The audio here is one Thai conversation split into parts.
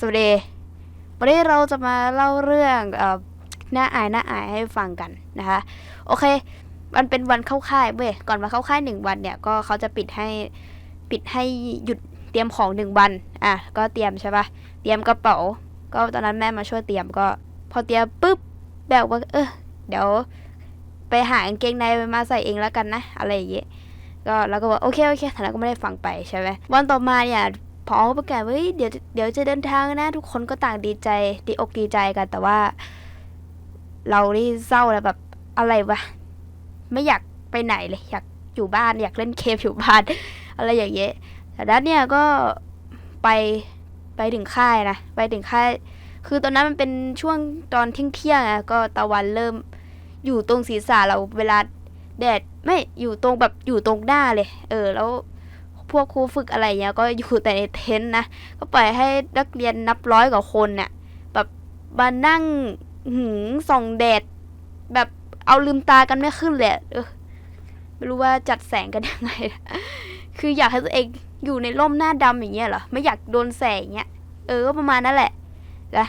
สวัสดีวันนี้เราจะมาเล่าเรื่องอหน้าอายหน้าอายให้ฟังกันนะคะ โอเค มันเป็นวันเข้าค่ายเว้ยก่อนมาเข้าค่ายหนึ่งวันเนี่ยก็เขาจะปิดให้ปิดให้หยุดเตรียมของหนึ่งวันอะก็เตรียมใช่ปะเตรียมกระเป๋า ก็ตอนนั้นแม่มาช่วยเตรียมก็ พอเตรียมปุ๊บแบบว่าเออเดี๋ยวไปหากางเกงในมาใส่เองแล้วกันนะ อะไรอย่างเงี้ยก็เราก็บอกโอเคโอเคแต่เราก็ไม่ได้ฟังไปใช่ไหมวันต่อมาเนี่ย พอประกาศว่าเฮ้ยเดี๋ยวเดี๋ยวจะเดินทางนะ ทุกคนก็ต่างดีใจดีอกดีใจกัน แต่ว่า เรานี่เศร้าแล้วแบบอะไรวะไม่อยากไปไหนเลยอยากอยู่บ้านอยากเล่นเกมอยู่บ้าน อะไรอย่างเงี้ยแต่ด้านเนี่ยก็ไปไปถึงค่ายนะไปถึงค่าย คือตอนนั้นมันเป็นช่วงตอนเที่ยงเที่ยงอะก็ตะวันเริ่มอยู่ตรงศีรษะเราเวลาแดดไม่อยู่ตรงแบบอยู่ตรงหน้าเลย เออ แล้ว พวกครูฝึกอะไรเงี้ยก็อยู่แต่ในเต็นท์นะ ก็ปล่อยให้นักเรียนนับร้อยกว่าคนเนี่ยแบบมานั่งหืมส่องแดด แบบเอาลืมตากันไม่ขึ้นเลยอะเออไม่รู้ว่าจัดแสงกันยังไง คืออยากให้ตัวเองอยู่ในร่มหน้าดำอย่างเงี้ยเหรอ ไม่อยากโดนแสงเงี้ย เออก็ประมาณนั้นแหละนะ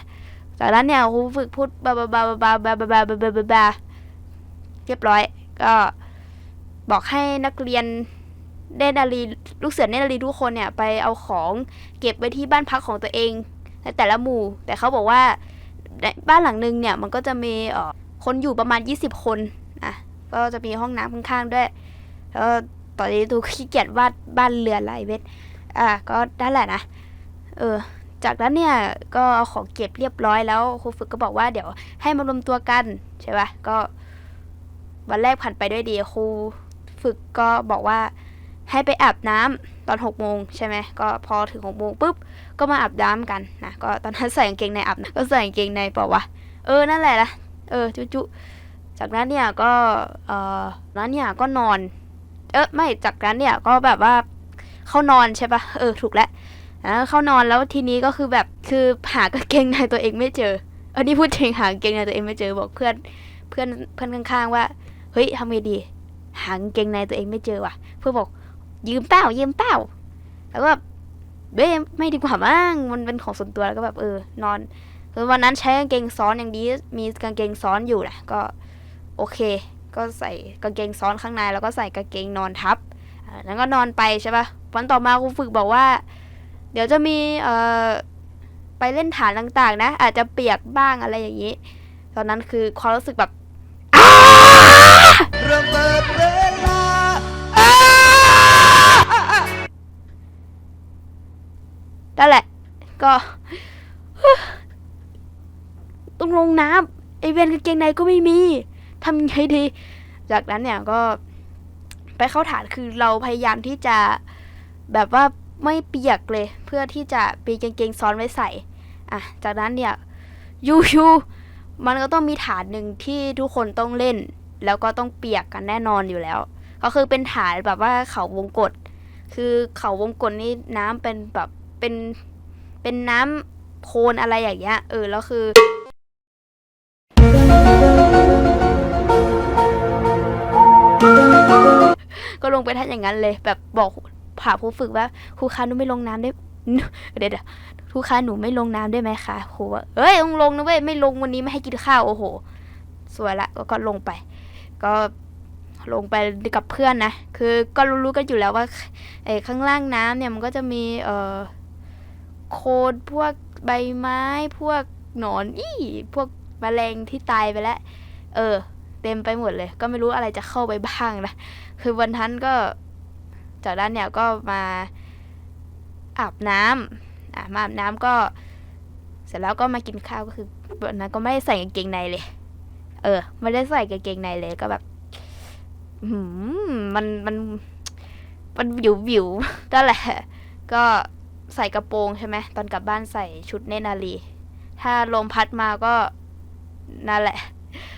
จากนั้นเนี่ยครูฝึกพูดบาบาบาบาบาบาบาบาบาบาบาเรียบร้อย ก็บอกให้นักเรียน เนตรนารีลูกเสือเนตรนารีทุกคนเนี่ยไปเอาของเก็บไว้ที่บ้านพักของตัวเองในแต่ละหมู่ แต่เขาบอกว่าบ้านหลังนึงเนี่ยมันก็จะมีออคนอยู่ประมาณ 20 คนอะก็จะมีห้องน้ำข้างๆด้วยแล้วตอนนี้ดูขี้เกียจวาดบ้านเรือนอะไรเวทอะก็นั่นแหละนะเออจากนั้นเนี่ยก็เอาของเก็บเรียบร้อยแล้วครูฝึกก็บอกว่าเดี๋ยวให้มารวมตัวกันใช่ปะก็วันแรกผ่านไปด้วยดีครูฝึกก็บอกว่า ให้ไปอาบน้ำตอนหกโมงใช่ไหมก็พอถึงหกโมงปุ๊บก็มาอาบน้ำกันนะก็ตอนนั้นใส่กางเกงในอาบนะก็ใส่กางเกงในเปล่าวะเออนั่นแหละละเออจุจุจากนั้นเนี่ยก็เออนั้นเนี่ยก็นอน เออไม่จากนั้นเนี่ยก็แบบว่าเข้านอนใช่ปะเออถูกแล้วนะเข้านอนแล้วทีนี้ก็คือแบบคือหากางเกงในตัวเองไม่เจออันนี้พูดจริงหากางเกงในตัวเองไม่เจอบอกเพื่อนเพื่อนเพื่อนข้างๆว่าเฮ้ยทำไงดีหากางเกงในตัวเองไม่เจอว่ะ เพื่อนบอก ยืมเป้ายืมเป้าแล้วก็แบบเบ้ไม่ดีกว่ามั้งมันเป็นของส่วนตัวแล้วก็แบบเออนอนคือวันนั้นใช้กางเกงซ้อนอย่างดีมีกางเกงซ้อนอยู่นะก็โอเค ก็ใส่กางเกงซ้อนข้างในแล้วก็ใส่กางเกงนอนทับแล้วก็นอนไปใช่ปะวันต่อมาครูฝึกบอกว่า เดี๋ยวจะมีเอ่อไปเล่นฐานต่างๆ นะ อาจจะเปียกบ้างอะไรอย่างนี้ ตอนนั้นคือความรู้สึกแบบระเบิด นั่นแหละ ก็ต้องลงน้ำไอเวนกางเกงในก็ไม่มีทำยังไงดี จากนั้นเนี่ยก็ไปเข้าฐานคือเราพยายามที่จะแบบว่าไม่เปียกเลย เพื่อที่จะปีกางเกงซ้อนไว้ใส่ อะ จากนั้นเนี่ยยูยูมันก็ต้องมีฐานหนึ่งที่ทุกคนต้องเล่น แล้วก็ต้องเปียกกันแน่นอนอยู่แล้ว ก็คือเป็นฐานแบบว่าเขาวงกฏคือเขาวงกฏนี่น้ำเป็นแบบ เป็นเป็นน้ำโคลนอะไรอย่างเงี้ยเออแล้วคือก็ลงไปท่านอย่างนั้นเลย แบบบอกผ่าผู้ฝึกว่าครูคะหนูไม่ลงน้ำได้เดี๋ยวเดี๋ยวครูคะหนูไม่ลงน้ำได้ไหมคะครูว่าเอ้ยลงลงนะเว้ยไม่ลงวันนี้ไม่ให้กินข้าวโอ้โห สวยละก็ลงไป ก็ลงไปกับเพื่อนนะ คือก็รู้ๆกันอยู่แล้วว่าไอ้ข้างล่างน้ำเนี่ยมันก็จะมีเอ่อ โคนพวกใบไม้ พวกหนอนอี้พวกแมลงที่ตายไปแล้ว เออ เต็มไปหมดเลย ก็ไม่รู้อะไรจะเข้าไปบ้างนะคือวันนั้นก็จากนั้นเนี่ยก็มาอาบน้ำอะมาอาบน้ำก็ เสร็จแล้วก็มากินข้าวก็คือวันนั้นก็ไม่ได้ใส่กางเกงในเลย เออ ไม่ได้ใส่กางเกงในเลยก็แบบมมันมันมันวิววิวนั่นแหละ ก็ ใส่กระโปรงใช่ไหมตอนกลับบ้านใส่ชุดเนนารีถ้าลมพัดมาก็นั่นแหละ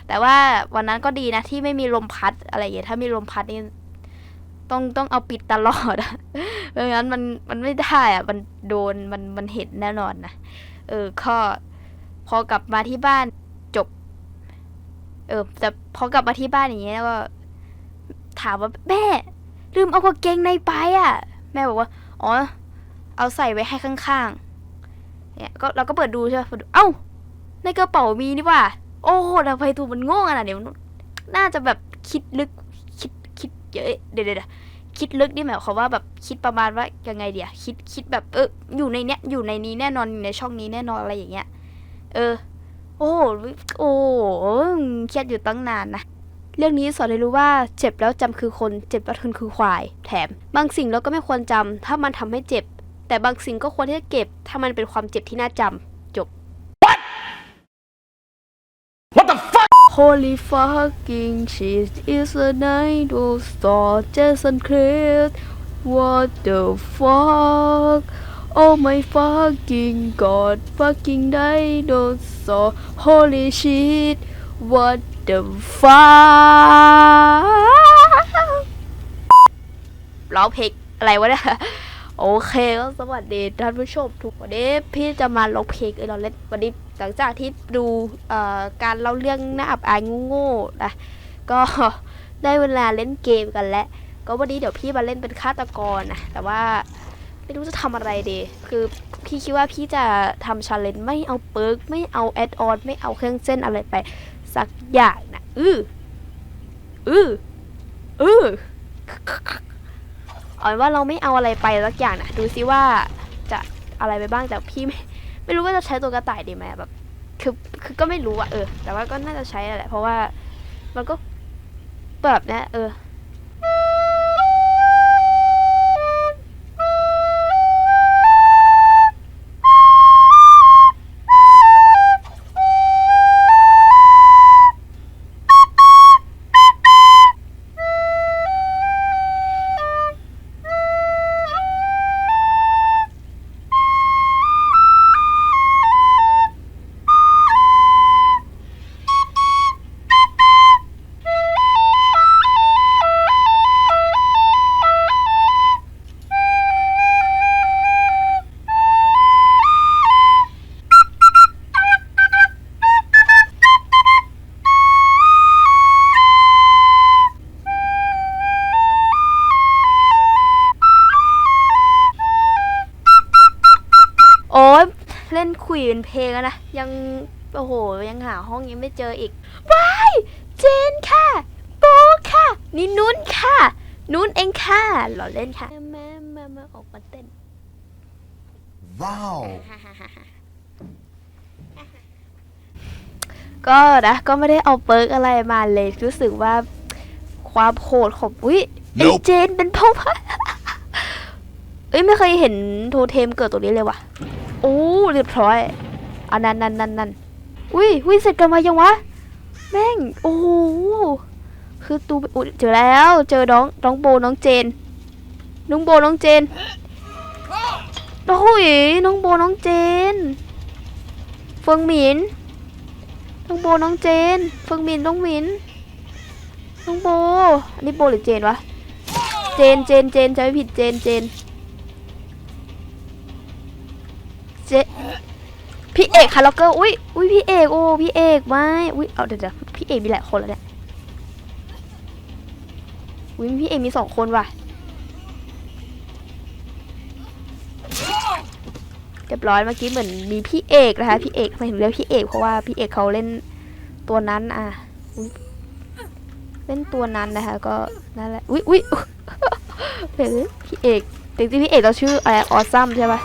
แต่ว่าวันนั้นก็ดีนะที่ไม่มีลมพัดอะไรอย่างเงี้ยถ้ามีลมพัดนี่ต้องต้องเอาปิดตลอดอะไม่งั้นมันมันไม่ได้อะมันโดนมันมันเห็นแน่นอนนะเออก็พอกลับมาที่บ้านจบ เออแต่พอกลับมาที่บ้านอย่างเงี้ยก็ ถามว่าแม่ลืมเอากางเกงในไปอะ แม่บอกว่า อ๋อ เอาใส่ไว้ให้ข้างๆ เนี่ยก็เราก็เปิดดูใช่ป่ะเอ้า ในกระเป๋ามีนี่ว่า โอ้โหทำไมตูมันโง่ขนาดนี้มันน่าจะแบบคิดลึกคิดคิดเยอะเดี๋ยวเดี๋ยวคิดลึกนี่หมายความว่าแบบคิดประมาณว่ายังไงเดียคิดคิดแบบเอออยู่ในเนี้ยอยู่ในนี้แน่นอนอยู่ในช่องนี้แน่นอนอะไรอย่างเงี้ย เออ โอ้โหโอ้เครียดอยู่ตั้งนานนะเรื่องนี้สอนให้รู้ว่าเจ็บแล้วจำคือคน เจ็บแล้วทนคือควาย แถม บางสิ่งเราก็ไม่ควรจำถ้ามันทำให้เจ็บ แต่บางสิ่งก็ควรที่จะเก็บ ถ้ามันเป็นความเจ็บที่น่าจำจบ What the fuck? Holy fucking shit is a night of star Jason Chris What the fuck Oh my fucking god fucking dinosaur Holy shit What the fuck ร้องเพลงอะไรวะเนี่ย โอเคก็สวัสดีท่านผู้ชมทุกวันนี้พี่จะมาลงเพลงเออเราเล่นวันนี้หลังจากที่ดูการเล่าเรื่องหน่าอับอายโง่ๆนะก็ได้เวลาเล่นเกมกันแล้ว ก็วันนี้เดี๋ยวพี่มาเล่นเป็นฆาตกรนะแต่ว่าไม่รู้จะทำอะไรดี คือพี่คิดว่าพี่จะทำชาเลนจ์ไม่เอาเปิร์กไม่เอาแอดออนไม่เอาเครื่องเส้นอะไรไป สักอย่างนะอืออืออือ เอาเป็นว่าเราไม่เอาอะไรไปสักอย่างนะดูซิว่าจะอะไรไปบ้างแต่พี่ไม่ไม่รู้ว่าจะใช้ตัวกระต่ายดีไหมแบบคือคือก็ไม่รู้อะเออ แต่ว่าก็น่าจะใช้แหละเพราะว่ามันก็แบบเนี้ยเออ นคุยเป็นเพลงอะนะ ยัง โอ้โห ยังหาห้องยังไม่เจออีกว้ายเจนค่ะ โบค่ะ นี่นุ่นค่ะ นุ่นเองค่ะหล่อเล่นค่ะแม่มามาออกมาเต้น Wow ก็นะ ก็ไม่ได้เอาเปิร์กอะไรมาเลยรู้สึกว่าความโหดของอุ้ยไอ Nope เจนเป็นพ่อพันธุ์เอ้ยไม่เคยเห็นโทเทมเกิดตัวนี้เลยว่ะ โอ้เรียบร้อย อันนั้นนั่นนั่นนั่นอุ้ยอุ้ยเสร็จกันมายังวะ แม่ง โอ้โห คือตูอุเจอแล้ว เจอน้อง น้องโบ น้องเจน น้องโบ น้องเจน โอ้ยน้องโบ น้องเจน เฟิงหมิน น้องโบ น้องเจน เฟิงหมิน น้องหมิน น้องโบ อันนี้โบหรือเจนวะ เจน เจน เจนจะไม่ผิด เจน เจน เจ พี่เอกคาร์ล็อกเกอร์อุ้ยอุ้ยพี่เอกโอ้พี่เอกไม่อุ้ยเอาเดี๋ยวเดี๋ยวพี่เอกมีหลายคนแล้วเนี่ยอุ้ยพี่เอกมีสองคนว่ะเรียบร้อยเมื่อกี้เหมือนมีพี่เอกนะคะพี่เอกทำไมถึงเรียกพี่เอกเพราะว่าพี่เอกเขาเล่นตัวนั้นอะเล่นตัวนั้นนะคะก็นั่นแหละอุ้ยอุ้ยเฮ้ยพี่เอกจริงๆพี่เอกเราชื่ออะไรออซัมใช่ปะ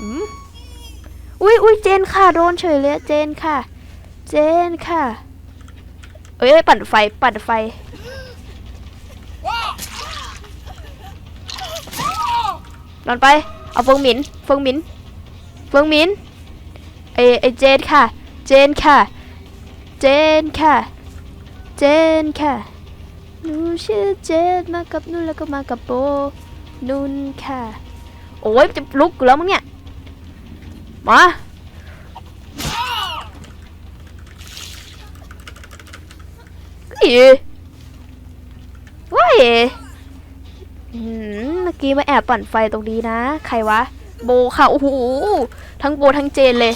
อืม อุ้ยอุ้ยเจนค่ะโดนเฉยเลยเจนค่ะ เจนค่ะ เอ้ยปั่นไฟปั่นไฟ นอนไป เอาเฟิงหมินเฟิงหมินเฟิงหมินไอไอเจนค่ะ เจนค่ะ เจนค่ะ เจนค่ะ หนูชื่อเจนมากับนุ่นแล้วก็มากับโบนุ่นค่ะ โอ้ยจะลุกแล้วมั้งเนี่ย มาอีว้ายอืมเมื่อกี้มาแอบปั่นไฟตรงนี้นะ ใครวะ โบค่ะ โอ้โห ทั้งโบทั้งเจนเลย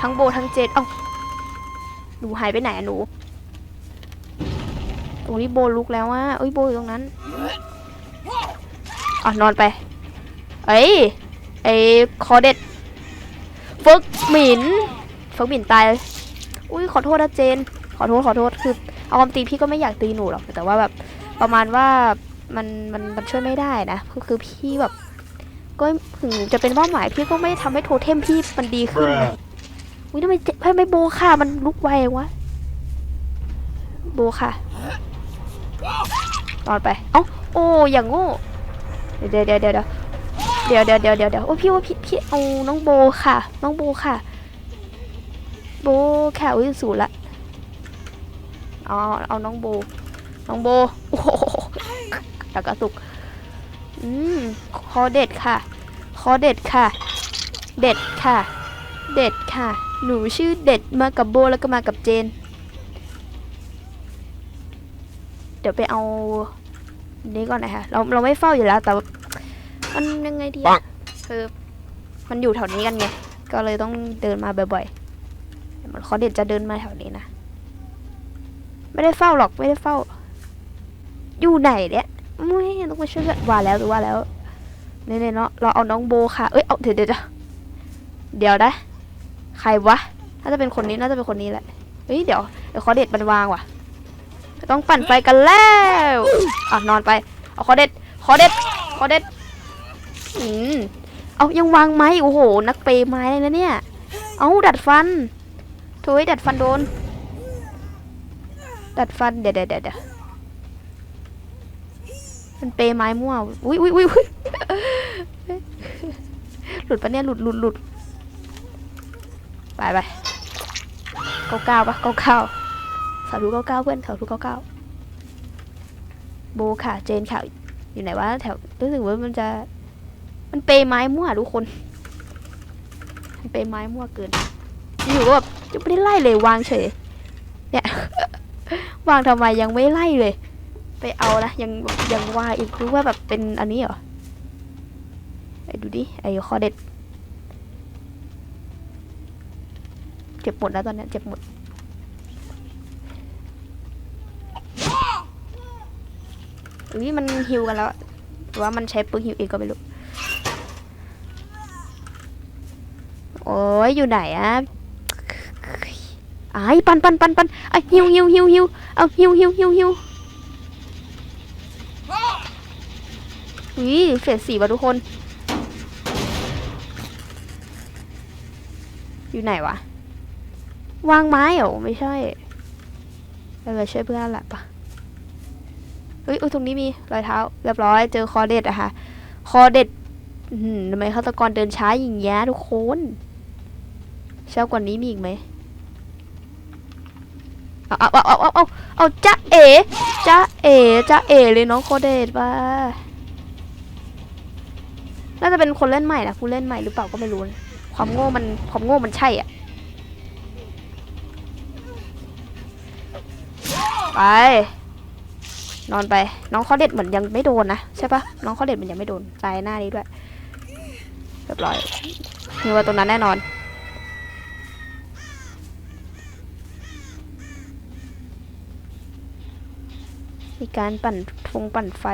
ทั้งโบทั้งเจน เอ้า หนูหายไปไหนอะหนู ตรงนี้โบลุกแล้วว่าเอ้ยโบอยู่ตรงนั้นอะนอนไป เอ้ยไอไอ้คอเด็ด ฝึกหมินฝึกหมินตาย อุ้ยขอโทษนะเจน ขอโทษขอโทษคือเอาความจริงพี่ก็ไม่อยากตีหนูหรอกแต่ว่าแบบประมาณว่ามันมันมันช่วยไม่ได้นะคือคือพี่แบบ ก็ถึงจะเป็นเป้าหมายพี่ก็ไม่ได้ทำให้โทเทมพี่มันดีขึ้นนะอุ้ยทำไมเจทำไมโบค่ะมันลุกไววะโบค่ะนอนไป เอ้าโอ้อย่างโง่ เดี๋ยวเดี๋ยวเดี๋ยว เดี๋ยวเดี๋ยวเดี๋ยวเดี๋ยวเดี๋ยวโอ้พี่ว่าพี่พี่เอาน้องโบค่ะ น้องโบค่ะ โบค่ะอุ้ยสูละเอเอาน้องโบ น้องโบโอ้โหตะกระตุกอืมคอเด็ดค่ะ คอเด็ดค่ะ เด็ดค่ะ เด็ดค่ะ หนูชื่อเด็ดมากับโบแล้วก็มากับเจน เดี๋ยวไปเอานี้ก่อนนะคะเราเราไม่เฝ้าอยู่แล้วแต่ มันยังไงดีอะคือมันอยู่แถวนี้กันไง ก็เลยต้องเดินมาบ่อยๆมันคอเด็ดจะเดินมาแถวนี้นะ ไม่ได้เฝ้าหรอกไม่ได้เฝ้า อยู่ไหนเนี่ยไม่ต้องมาช่วยกันว่าแล้วหรือว่าแล้วเนี่ยๆเนาะเราเอาน้องโบค่ะ เอ้ยเอาเดี๋ยวเดี๋ยวเดี๋ยวเดี๋ยวนะใครวะน่าจะเป็นคนนี้น่าจะเป็นคนนี้แหละเฮ้ยเดี๋ยวเดี๋ยวขอเด็ดมันวางว่ะ ต้องปั่นไฟกันแล้วอะนอนไป เอาขอเด็ดขอเด็ดขอเด็ด อืมเอายังวางไม้โอ้โห นักเปย์ไม้เลยนะเนี่ย เอาดัดฟันถุยดัดฟันโดน ดัดฟันเดี๋ยวเดี๋ยวเดี๋ยวมันเปย์ไม้มั่วอุ้ยอุ้ยอุ้ยหลุดปะเนี่ยหลุดหลุดหลุดไปไปเก้าเก้าปะเก้าเก้าสาธุเก้าเก้าเพื่อนสาธุเก้าเก้าโบค่ะเจนค่ะอยู่ไหนวะแถวรู้สึกว่ามันจะ มันเปย์ไม้มั่วทุกคน มันเปย์ไม้มั่วเกินอยู่ก็แบบยังไม่ได้ไล่เลยวางเฉย เนี่ย วางทำไมยังไม่ไล่เลย ไปเอานะยังยังวางอีกรู้ว่าแบบเป็นอันนี้เหรอไอ้ดูดิไอ้คอเด็ดเจ็บหมดแล้วตอนนี้เจ็บหมดอุ้ยมันฮิวกันแล้วหรือว่ามันใช้ปืนฮิวเองก็ไม่รู้ โอ้ยอยู่ไหนอะไอ้ยปันปันปันปันไอ้ยฮิวฮิวฮิวฮิวเอาฮิวฮิวฮิวฮิวอุ้ยเฟสสี่ว่ะทุกคน อยู่ไหนวะ วางไม้เหรอไม่ใช่เออช่วยเพื่อนแหละปะเฮ้ยอุ๊ยตรงนี้มีรอยเท้า เรียบร้อยเจอคอเด็ดอะค่ะ คอเด็ดทำไมฆาตกรเดินช้าอย่างเงี้ยทุกคน เช้ากว่านี้มีอีกไหมเอาเอาเอาเอาเอาเอาจ้าเอ๋จ้าเอ๋จ้าเอ๋เลยน้องโคเดตว่าน่าจะเป็นคนเล่นใหม่นะผู้เล่นใหม่หรือเปล่าก็ไม่รู้นะความโง่มันความโง่มันใช่อะไปนอนไป น้องข้อเด็ดเหมือนยังไม่โดนนะใช่ปะน้องข้อเด็ดมันยังไม่โดนตายหน้านี้ด้วยเรียบร้อยมีว่าตรงนั้นแน่นอน มีการปั่นฟงปั่นไฟ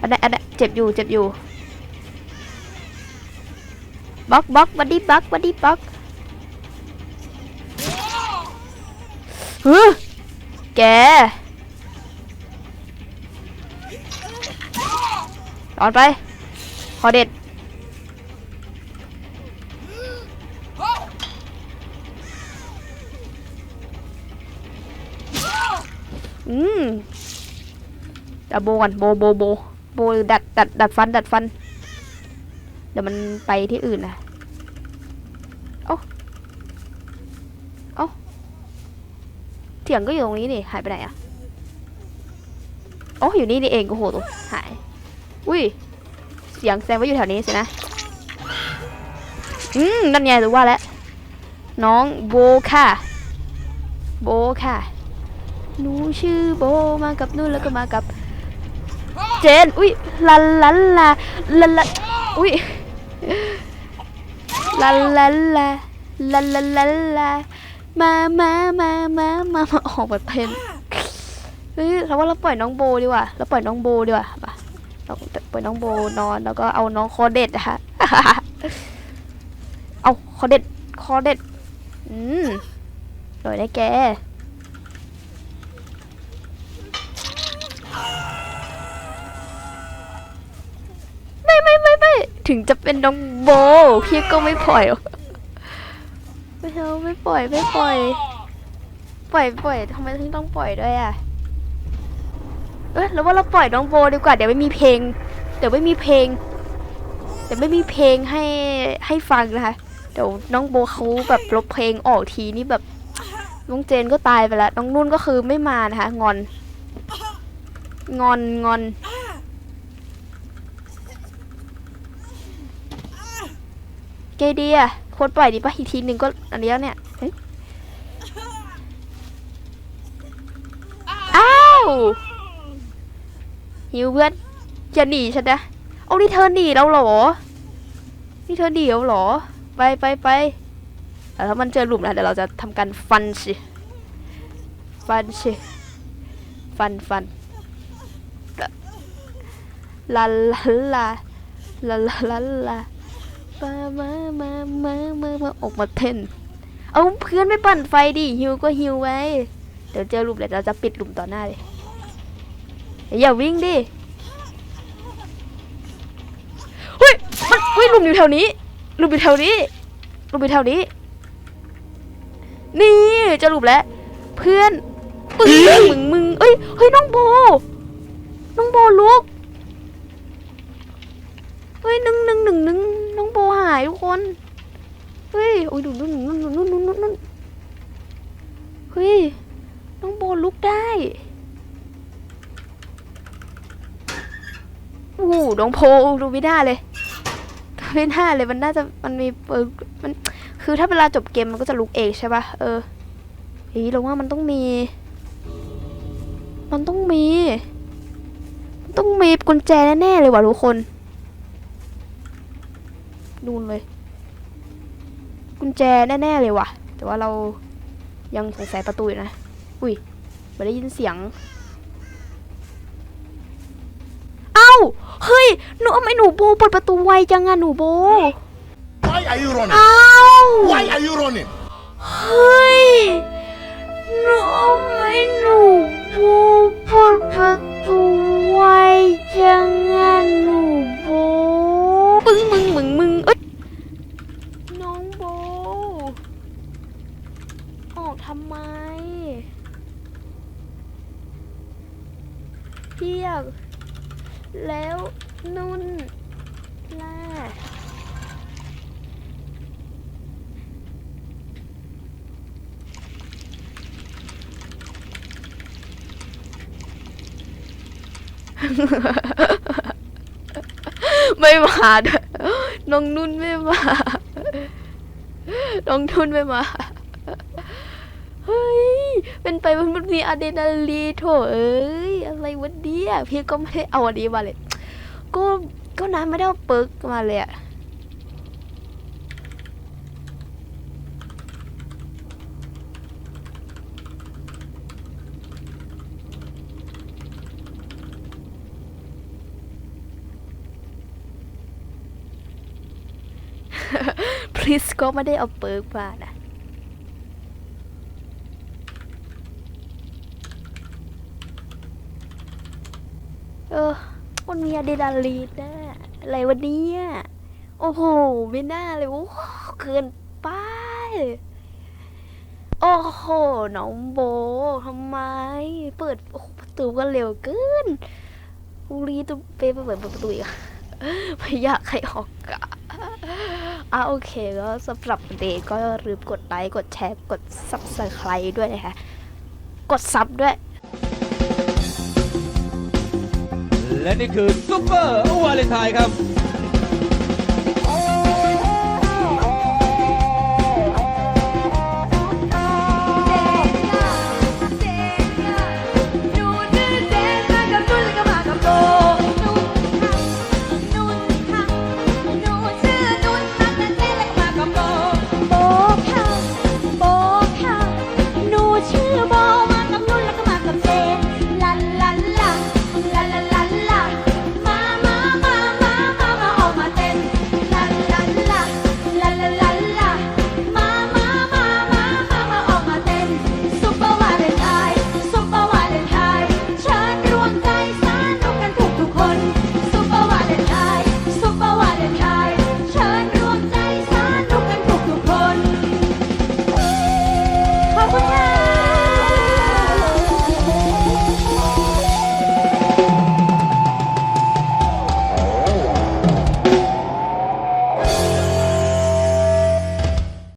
อันนั้นอันนั้นเจ็บอยู่เจ็บอยู่บล็อกบล็อกบัดดี้บล็อกบัดดี้บล็อกเฮ้ยแกนอนไป ขอเด็ด อืมดับโบก่อนโบโบโบโบดัดดัดดัดฟันดัดฟัน เดี๋ยวมันไปที่อื่นนะเอ้าเอ้าเถียงก็อยู่ตรงนี้นี่หายไปไหนอะโอ้อยู่นี่นี่เองโอ้โหตัวหาย อุ้ย เสียงแสดงว่าอยู่แถวนี้สินะ อืม นั่นไงรู้ว่าแล้ว น้องโบค่ะ โบค่ะ หนูชื่อโบมากับนู่นแล้วก็มากับ เจน อุ้ยลาลาลาลาลาอุ้ยลาลาลาลาลาลาลามามามามามามาออกแบบเพลงเฮ้ยเราว่าเราปล่อยน้องโบดีกว่าเราปล่อยน้องโบดีกว่าป่ะเราปล่อยน้องโบนอนแล้วก็เอาน้องคอเด็ดนะคะเอาคอเด็ดคอเด็ดอืมปล่อยได้แก ไม่ไม่ไม่ไม่ถึงจะเป็นน้องโบ พี่ก็ไม่ปล่อย ไม่เอาไม่ปล่อยไม่ปล่อย ปล่อยปล่อยทำไมถึงต้องปล่อยด้วยอะ เออแล้วว่าเราปล่อยน้องโบดีกว่า เดี๋ยวไม่มีเพลง เดี๋ยวไม่มีเพลง เดี๋ยวไม่มีเพลงให้ให้ฟังนะคะ เดี๋ยวน้องโบเขาแบบลบเพลงออกทีนี่แบบน้องเจนก็ตายไปแล้ว น้องนุ่นก็คือไม่มานะคะ งอน งอนงอน เกดีอะควรปล่อยดีป่ะอีกทีหนึ่งก็อันนี้แล้วเนี่ยเอ้าวหิวเพื่อนจะหนีฉันนะเอานี่เธอหนีแล้วเหรอ นี่เธอหนีแล้วเหรอ ไปไปไปแต่ถ้ามันเจอหลุมนะเดี๋ยวเราจะทำการฟันสิฟันสิฟันฟันลาลาลาลาลาลา ลามามามามามาออกมาเต้นเอาเพื่อนไม่ปั่นไฟดิฮิวก็ฮิวไว้ เดี๋ยวเจอหลุมเดี๋ยวเราจะปิดหลุมต่อหน้าเลยอย่าวิ่งดิเฮ้ยมันเฮ้ยหลุมอยู่แถวนี้หลุมอยู่แถวนี้หลุมอยู่แถวนี้ นี่เจะหลุมแล้ว เพื่อนปึ้งมึงมึงเอ้ยเฮ้ยน้องโบ น้องโบลุกเฮ้ยหนึ่งหนึ่งหนึ่งหนึ่ง หายทุกคน เฮ้ย โอ้ยดูนู่นนู่นนู่นนู่นนู่นนู่นเฮ้ย น้องโบลุกได้ โอ้น้องโพดูไม่ได้เลยไม่ได้เลยมันน่าจะมันมีเออมันคือถ้าเวลาจบเกมมันก็จะลุกเองใช่ปะเออเฮ้ยเราว่ามันต้องมี มันต้องมี มันต้องมีกุญแจแน่ๆเลยว่ะทุกคน นู่นเลย กุญแจแน่ๆเลยว่ะ แต่ว่าเรายังสงสัยประตูอยู่นะ อุ้ยไม่ได้ยินเสียง เอ้า เฮ้ย หนูทำไมหนูโบเปิดประตูไวจังอะหนูโบ Why are you running? เอ้า Why are you running? เฮ้ย หนูทำไมหนูโบเปิดประตูไวจังอะหนูโบ ปึ้งมึงมึงมึงเอ้ย น้องโบ ออก ทำไมเพียก แล้วนุ่นล่ะไม่มาด้วยน้องนุ่นไม่มาน้องนุ่นไม่มา เป็นไปมันมีอะดรีนาลีนโถเอ้ยอะไรวะเนี่ยพี่ก็ไม่ได้เอาอันนี้มาเลย ก็ก็น้ำไม่ได้เอาเปิร์กมาเลยอะพริสก็ไม่ได้เอาเปิร์กมานะ เออ มีอะดรีนาลีนนะอะไรวันนี้โอ้โหไม่น่าเลยโอ้เกินไปโอ้โหน้องโบทำไม เปิดประตูกันเร็วเกินอูรีตัวเปไปเปิดประตูอีกไม่อยากให้ออกอะอะโอเคก็สำหรับวันนี้ก็อย่าลืมกดไลค์กดแชร์กด subscribe ด้วยนะคะ กดซับด้วย และนี่คือซุปเปอร์วาเลนไทน์ครับ